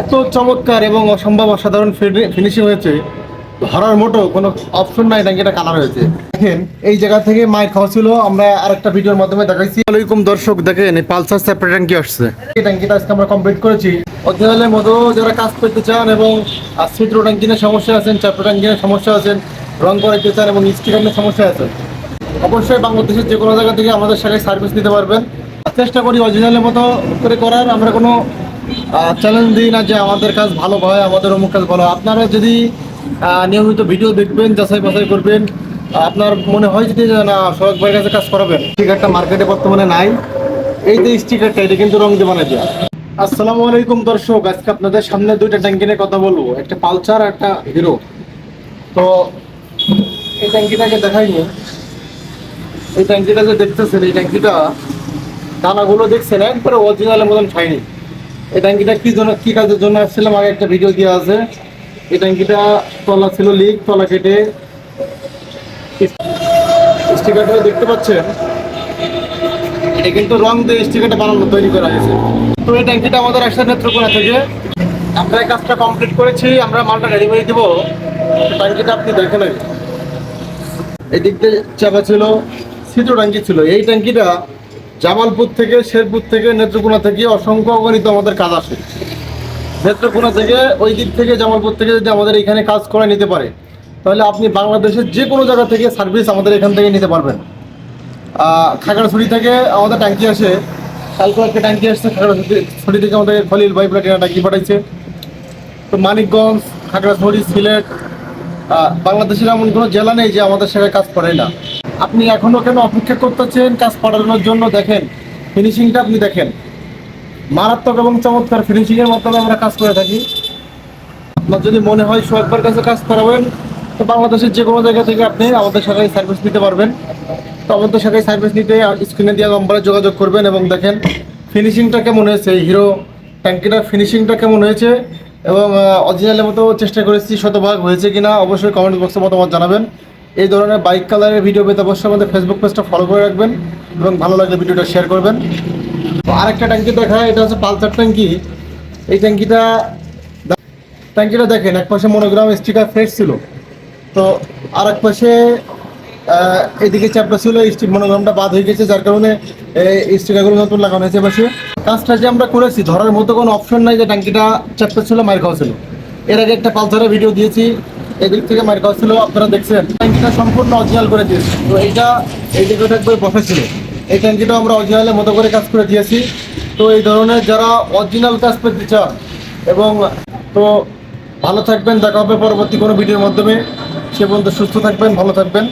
এত চমৎকার এবং অসম্ভব অসাধারণ ফিনিশিং হয়েছে। ধরার মতো কোনো অপশন নাই ট্যাঙ্কিটা কালার হয়েছে। দেখেন এই জায়গা থেকে মায়ের খাওয়া ছিল আমরা আরেকটা ভিডিওর মাধ্যমে দেখাইছি। ওয়ালাইকুম দর্শক দেখেন এই পালসার সেপারেট ট্যাঙ্কি আসছে। এই ট্যাঙ্কিটা আজকে আমরা কমপ্লিট করেছি। অরিজিনালের মতো যারা কাজ করতে চান এবং ছিদ্র ট্যাঙ্কিনের সমস্যা আছেন চাপড়া ট্যাঙ্কিনের সমস্যা আছেন রং করাইতে চান এবং স্টিকারের সমস্যা আছে অবশ্যই বাংলাদেশের যে কোনো জায়গা থেকে আমাদের শাখায় সার্ভিস নিতে পারবেন। চেষ্টা করি অরিজিনালের মতো করে করার আমরা কোনো চ্যালেঞ্জ দিই না যে আমাদের কাজ ভালো হয়, আমাদের অমুক কাজ ভালো আপনারা যদি নিয়মিত ভিডিও দেখবেন, যাচাই বাছাই করবেন, আপনার মনে হয় যদি না সড়ক ভাইয়ের কাছে কাজ করাবেন স্টিকারটা মার্কেটে বর্তমানে নাই। এই যে স্টিকারটা এটা কিন্তু রং দিয়ে বানাই দেওয়া আসসালামু আলাইকুম দর্শক, আজকে আপনাদের সামনে দুইটা ট্যাঙ্কি নিয়ে কথা বলব। একটা পালসার আর একটা হিরো তো, এই ট্যাঙ্কিটাকে দেখাইনি এই ট্যাঙ্কিটা যে দেখতেছেন, এই ট্যাঙ্কিটা, দানাগুলো দেখছেন, একবারে অরিজিনালের মতন খাইনি এই ট্যাঙ্কিটা কি জন্য কি কাজের জন্য আসছিলাম? আগে একটা ভিডিও দেওয়া আছে। এই ট্যাঙ্কিটা তলা ছিল লিক তলা কেটে স্টিকারটা দেখতে পাচ্ছেন? এটা কিন্তু রং দিয়ে স্টিকারটা বানানো, তৈরি করা হয়েছে। তো এই ট্যাঙ্কিটা আমাদের আসছে নেত্রকোনা থেকে। আমরা এই কাজটা কমপ্লিট করেছি, আমরা মালটা রেডি করে দিব। ট্যাঙ্কিটা আপনি দেখে নেবেন। এদিক দিয়ে চাপা ছিল, ছিদ্র ট্যাঙ্কি ছিল। এই ট্যাঙ্কিটা জামালপুর থেকে, শেরপুর থেকে, নেত্রকোনা থেকে অসংখ্য অগণিত আমাদের কাজ আসে নেত্রকোনা থেকে, ওই দিক থেকে, জামালপুর থেকে যদি আমাদের এখানে কাজ করে নিতে পারে, তাহলে আপনি বাংলাদেশের যে কোনো জায়গা থেকে সার্ভিস আমাদের এখান থেকে নিতে পারবেন। খাগড়াছড়ি থেকে আমাদের ট্যাঙ্কি আসে কালকে একটা ট্যাঙ্কি আসছে, খাগড়াছড়ি থেকে আমাদের খলিল ভাই প্লাটিনা ট্যাঙ্কি পাঠাইছে। তো মানিকগঞ্জ, খাগড়াছড়ি, সিলেট বাংলাদেশের এমন কোনো জেলা নেই যে আমাদের সেখানে কাজ করে না। আপনি এখনও কেন অপেক্ষা করতেছেন? কাজ পাঠানোর জন্য দেখেন ফিনিশিংটা আপনি দেখেন। মারাত্মক এবং চমৎকার ফিনিশিং এর মাধ্যমে আমরা কাজ করে থাকি। আপনার যদি মনে হয় সোয়াকবার কাছে কাজ করাবেন, তো বাংলাদেশের যে কোনো জায়গা থেকে আপনি আমাদের শাখায় সার্ভিস নিতে পারবেন। তো আমাদের শাখায় সার্ভিস নিতে স্ক্রিনে দেওয়া নম্বরে যোগাযোগ করবেন এবং দেখেন ফিনিশিংটা কেমন হয়েছে? হিরো ট্যাঙ্কিটার ফিনিশিংটা কেমন হয়েছে? এবং অরিজিনালের মতো চেষ্টা করেছি শতভাগ হয়েছে কিনা? অবশ্যই কমেন্ট বক্সে মতামত জানাবেন। এই ধরনের বাইক কালারের ভিডিও পেতে অবশ্যই আমাদের ফেসবুক পেজটা ফলো করে রাখবেন এবং ভালো লাগলে ভিডিওটা শেয়ার করবেন। তো আরেকটা ট্যাঙ্কি দেখা এটা হচ্ছে পালসার ট্যাঙ্কি। এই ট্যাঙ্কিটা ট্যাঙ্কিটা দেখেন, এক পাশে মনোগ্রাম স্টিকার ফ্রেশ ছিল। তো আর এক পাশে এদিকে চ্যাপটা ছিল স্টিক মনোগ্রামটা বাদ হয়ে গেছে, যার কারণে স্টিকারগুলো নতুন লাগানো হয়েছে পাশে। কাজটা যে আমরা করেছি, ধরার মতো কোনো অপশন নাই যে ট্যাঙ্কিটা চ্যাপটা ছিল মার খাওয়া ছিল। এর আগে একটা পালসারের ভিডিও দিয়েছি এদিক থেকে মার খাওয়া ছিল, আপনারা দেখছেন। ট্যাঙ্কিটা সম্পূর্ণ অজিয়াল করে দিয়েছি। তো এইটা এই দিকে একবার বসা ছিল। এই ট্যাঙ্কিটা আমরা অজিয়ালের মতো করে কাজ করে দিয়েছি। তো এই ধরনের যারা অরিজিনাল কাজ পেতে চান এবং তো ভালো থাকবেন, দেখা হবে পরবর্তী কোনো ভিডিওর মাধ্যমে। সে পর্যন্ত সুস্থ থাকবেন, ভালো থাকবেন।